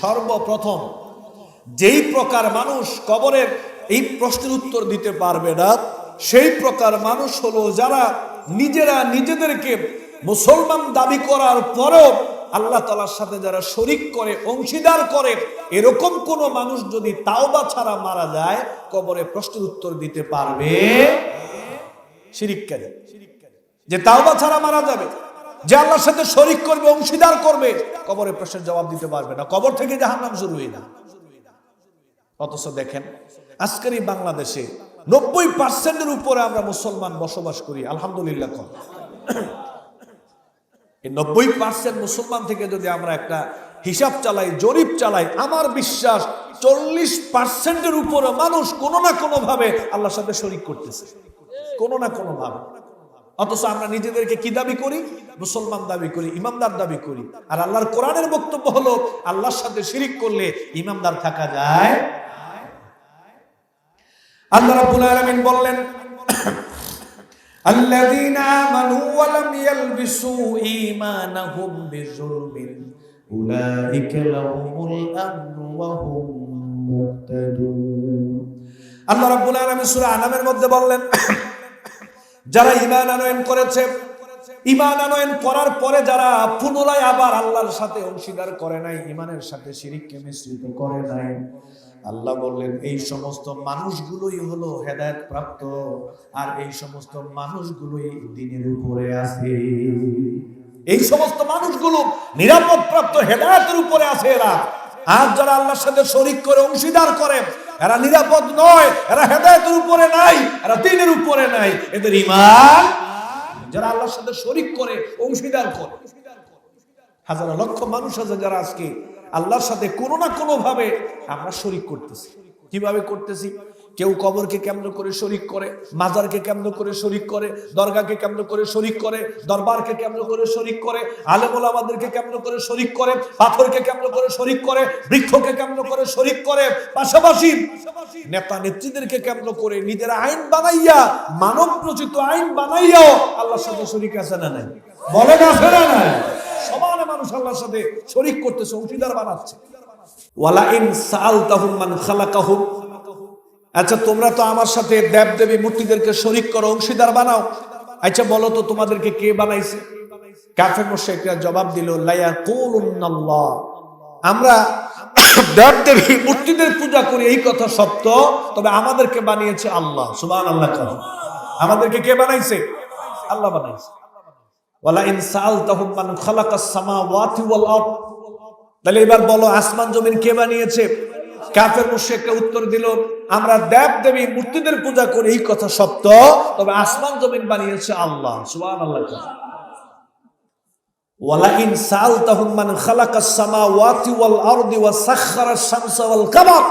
সর্বপ্রথম, যেই প্রকার মানুষ কবরের এই প্রশ্নের উত্তর দিতে পারবে না, সেই প্রকার মানুষ হলো যারা নিজেরা নিজেদেরকে মুসলমান দাবি করার পরেও আল্লাহ তালার সাথে যারা শরিক করে, অংশীদার করে, এরকম কোন মানুষ যদি তাওবা ছাড়া মারা যায়, কবরে প্রশ্নের উত্তর দিতে পারবে? শিরিককারী। যে তাওবা ছাড়া মারা যাবে যে আল্লাহর সাথে শরিক করবে, অংশীদার করবে কবরে প্রশ্নের জবাব দিতে পারবে না। কবর থেকে জাহান্নাম শুরু হয়ে না। অথচ দেখেন, আজকের এই বাংলাদেশে নব্বই পার্সেন্টের উপরে আমরা মুসলমান বসবাস করি, আলহামদুলিল্লাহ কম। এই নব্বই পার্সেন্ট মুসলমান থেকে যদি আমরা একটা হিসাব চালাই, জরিপ চালাই, আমার বিশ্বাস চল্লিশ পার্সেন্টের উপরে মানুষ কোনো না কোনো ভাবে আল্লাহর সাথে শরিক করতেছে। কোনো না কোনো ভাবে অথচ আমরা নিজেদেরকে কি দাবি করি? মুসলমান দাবি করি ইমামদার দাবি করি। আর আল্লাহর কোরআনের বক্তব্য হলো, আল্লাহর সাথে শিরিক করলে ইমামদার থাকা যায়। আল্লাহ বললেন আল্লাহ রাব্বুল আলামিন মধ্যে বললেন যারা ইমান আনয়ন করেছে, ঈমান আনয়ন করার পরে যারা পুনরায় আবার আল্লাহর সাথে অংশীদার করে নাই ইমানের সাথে শিরিককে মিশ্রিত করে নাই। আল্লাহ বললেন, এই সমস্ত মানুষগুলোই হলো হেদায়েত প্রাপ্ত আর এই সমস্ত মানুষগুলোই দিনের উপরে আছে। এই সমস্ত মানুষগুলো নিরাপদ প্রাপ্ত হেদায়তের উপরে আছে এরা। আর যারা আল্লাহর সাথে শরিক করে, অংশীদার করে, এরা নিরাপদ নয়, এরা হেদায়তের উপরে নাই, এরা দিনের উপরে নাই, এদের ইমান যারা আল্লাহর সাথে শরিক করে, অংশীদার করে। হাজার লক্ষ মানুষ আছে যারা আজকে আল্লাহর সাথে কোনো না কোনো ভাবে আমরা শরিক করতেছি। কীভাবে করতেছি? কেউ কবরকে কেন্দ্র করে শরিক করে, মাজারকে কেন্দ্র করে শরিক করে, দরগাকে কেন্দ্র করে শরিক করে, দরবারকে কেন্দ্র করে শরিক করে আলেমুল আমাদেরকে কেন্দ্র করে শরিক করে, পাথরকে কেন্দ্র করে শরিক করে, বৃক্ষকে কেন্দ্র করে শরিক করে, পাশাপাশি নেতা নেত্রীদেরকে কেন্দ্র করে নিজেরা আইন বানাইয়া, মানব রচিত আইন বানাইয়াও আল্লাহর সাথে শরিক আছে না নাই? বলেন আছে না নাই? সমান মানুষ আল্লাহর সাথে শরিক করতেছে, অংশীদার বানাচ্ছে। ওয়ালা ইন সাআলতাহুম মান খালাকাহুম আচ্ছা তোমরা তো আমার সাথে দেব দেবী মূর্তিদেরকে শরিক করো, অংশীদার বানাও। আচ্ছা বলো তো, তোমাদেরকে কে বানাইছে? কাফের মুশরিকরা জবাব দিল লায়া কুলুন্নাল্লাহ আমরা দেব দেবী মূর্তিদের পূজা করি, এই কথা সত্য, তবে আমাদেরকে বানিয়েছে আল্লাহ, সুবহানাল্লাহ আমাদেরকে কে বানাইছে? আল্লাহ বানাইছে। ওয়ালা ইন সাআলতাহুম মান খালাকাস সামাওয়াতি ওয়াল তাহলে এবার বলো, আসমান জমিন কে বানিয়েছে? কাফের মুশরিকরা উত্তর দিল, আমরা দেব দেবী মূর্তিদের পূজা করি, এই কথা সত্য, তবে আসমান জমিন বানিয়েছে আল্লাহ। সুবহানাল্লাহ। ওয়ালা ইন সাআলতাহুম মান ওয়াল আরদি ওয়া শামসা ওয়াল কামার।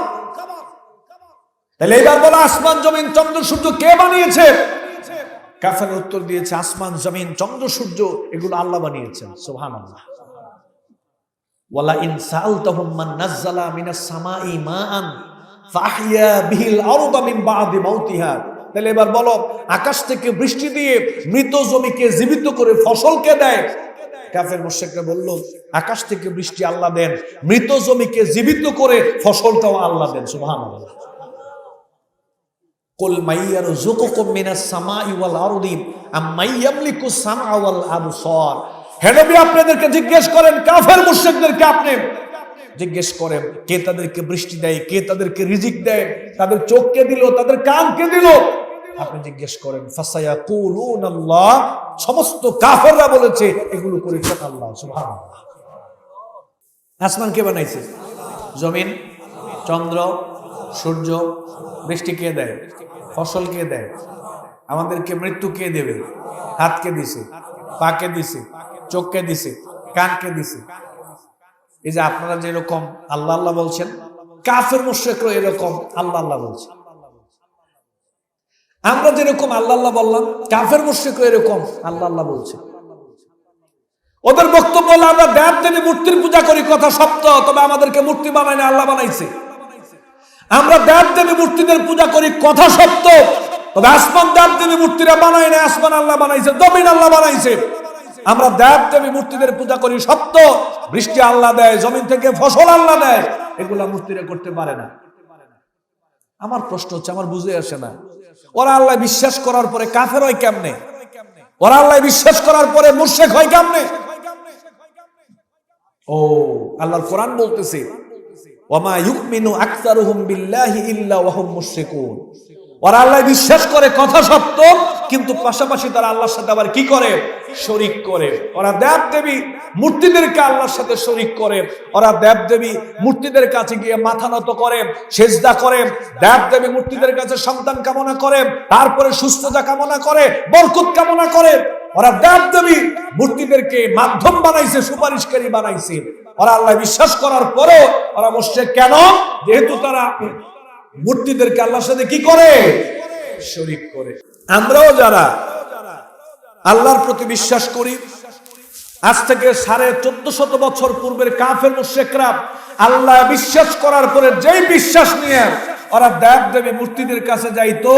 তাহলে বলো, আসমান জমিন চন্দ্র সূর্য কে বানিয়েছে? কাফের উত্তর দিয়েছে, আসমান জমিন, চন্দ্র সূর্য, এগুলো আল্লাহ বানিয়েছেন। সোহান আল্লাহ ওয়ালা মান সামাই মাআন ফাহিয়া বিহিল মাউতিহা তাহলে এবার বলো, আকাশ থেকে বৃষ্টি দিয়ে মৃত জমিকে জীবিত করে ফসলকে দেয়? কাফের মুশরিকরা বলল, আকাশ থেকে বৃষ্টি আল্লাহ দেন, মৃত জমিকে জীবিত করে ফসলটাও আল্লাহ দেন, সুবহানাল্লাহ। কুল মাইয়ার জুকুকুম মিনাস সামাই ওয়াল আরদি আম্মাই ইয়ামলিকু সামআ ওয়াল আবসার। হে নবী আপনাদেরকে জিজ্ঞেস করেন, কাফের মুশরিকদেরকে আপনি জিজ্ঞেস করেন, কে তাদেরকে বৃষ্টি দেয়, কে তাদেরকে রিজিক দেয়, তাদের চোখ কে দিল, তাদের কান কে দিল? আপনি জিজ্ঞেস করেন, ফাসায়া কুলুন আল্লাহ, সমস্ত কাফেররা বলেছে, এগুলো করেছেন আল্লাহ, সুবহানাল্লাহ। আসমান কে বানাইছে? জমিন, চন্দ্র, সূর্য, বৃষ্টি কে দেয়? ফসল কে দেয়? আমাদেরকে মৃত্যু কে দেবে? হাত কে দিছে? পা কে দিছে? চোখ কে দিছে কান কে দিছে। এই যে আপনারা যেরকম আল্লাহ আল্লাহ বলছেন, কাফের মুশ্রেকরা এরকম আল্লাহ আল্লাহ বলছে আমরা যেরকম আল্লাহ আল্লাহ বললাম, কাফের মুশ্রেকরা এরকম আল্লাহ আল্লাহ বলছে ওদের বক্তব্য হলো, আমরা দেব দেবী মূর্তির পূজা করি, কথা সত্য, তবে আমাদেরকে মূর্তি বানায় আল্লাহ বানাইছে। আমরা দেব দেবী মূর্তিদের পূজা করি, কথা সত্য, তবে আসমান দেব দেবী মূর্তিরা বানায় না, আসমান আল্লাহ বানাইছে, জমিন আল্লাহ বানাইছে। আমরা দেব দেবী মূর্তিদের পূজা করি সত্য। বৃষ্টি আল্লাহ দেয়, জমিন থেকে ফসল আল্লাহ দেয়। এগুলা মূর্তিরা করতে পারে না। আমার প্রশ্ন হচ্ছে, আমার বুঝে আসে না। ওরা আল্লাহ বিশ্বাস করার পরে কাফের হয় কেমনে? ওরা আল্লাহ বিশ্বাস করার পরে মুর্শেক হয় কেমনে? ও, আল্লাহর কোরআন বলতেছে ওয়ামা ইউমিনু আকতারুহুম বিল্লাহি ইল্লা ওয়াহুম মুশরিকুন। ওরা আল্লাহ বিশ্বাস করে, কথা সত্য, কিন্তু পাশাপাশি তারা আল্লাহর সাথে আবার কি করে? শরিক করে। ওরা দেব দেবী মূর্তিদেরকে আল্লাহর সাথে শরিক করে। ওরা দেব দেবী মূর্তিদের কাছে গিয়ে মাথা নত করে, সেজদা করে। দেব দেবী মূর্তিদের কাছে সন্তান কামনা করে, তারপরে সুস্থতা কামনা করে, বরকত কামনা করে। ওরা দেব দেবী মূর্তিদেরকে মাধ্যম বানাইছে, সুপারিশকারী বানাইছে। ওরা আল্লাহ বিশ্বাস করার পরেও ওরা বসছে, কেন? যেহেতু তারা মূর্তিদেরকে আল্লাহর সাথে কি করে? শরিক করে। আমরাও যারা আল্লাহর প্রতি বিশ্বাস করি, আজ থেকে সাড়ে চোদ্দ শত বছর পূর্বের কাফের মুশেকরা আল্লাহ বিশ্বাস করার পরে যেই বিশ্বাস নিয়ে ওরা দেব দেবী মূর্তিদের কাছে যাইতো,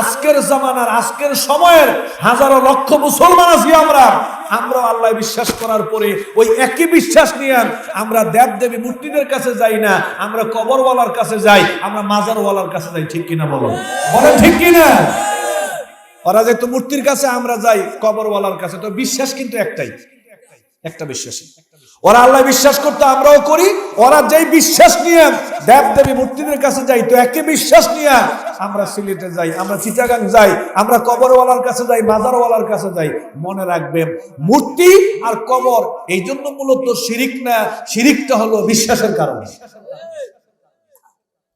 আজকের জামানার, আজকের সময়ের হাজারো লক্ষ মুসলমান আছি আমরা। আমরা আল্লাহ বিশ্বাস করার পরে ওই একই বিশ্বাস নিয়ে আমরা দেব দেবী মূর্তিদের কাছে যাই না, আমরা কবরওয়ালার কাছে যাই, আমরা মাজারওয়ালার কাছে যাই, ঠিক কিনা বলো? বলে ঠিক কিনা? ওরা যেহেতু মূর্তির কাছে আমরা যাই, কবরওয়ালার কাছে, তো বিশ্বাস কিন্তু একটাই। একটা বিশ্বাসী ওরা আল্লাহ বিশ্বাস করতে, আমরাও করি। ওরা যেই বিশ্বাস নিয়ে দেব দেবী মূর্তিদের কাছে যাই তো একই বিশ্বাস নিয়ে আমরা সিলেটে যাই, আমরা চিটাগাং যাই, আমরা কবরওয়ালার কাছে যাই, মাজারওয়ালার কাছে যাই, মনে রাখবেন, মূর্তি আর কবর, এই জন্য মূলত শিরিক না, শিরিকটা হলো বিশ্বাসের কারণে।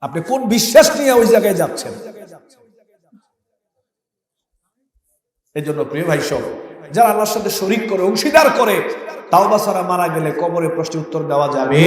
আপনি কোন বিশ্বাস নিয়ে ওই জায়গায় যাচ্ছেন? এই জন্য প্রিয় ভাই সব যারা আল্লাহর সাথে শরিক করে, অংশীদার করে তাও বা সারা মারা গেলে কবরে প্রশ্নের উত্তর দেওয়া যাবে।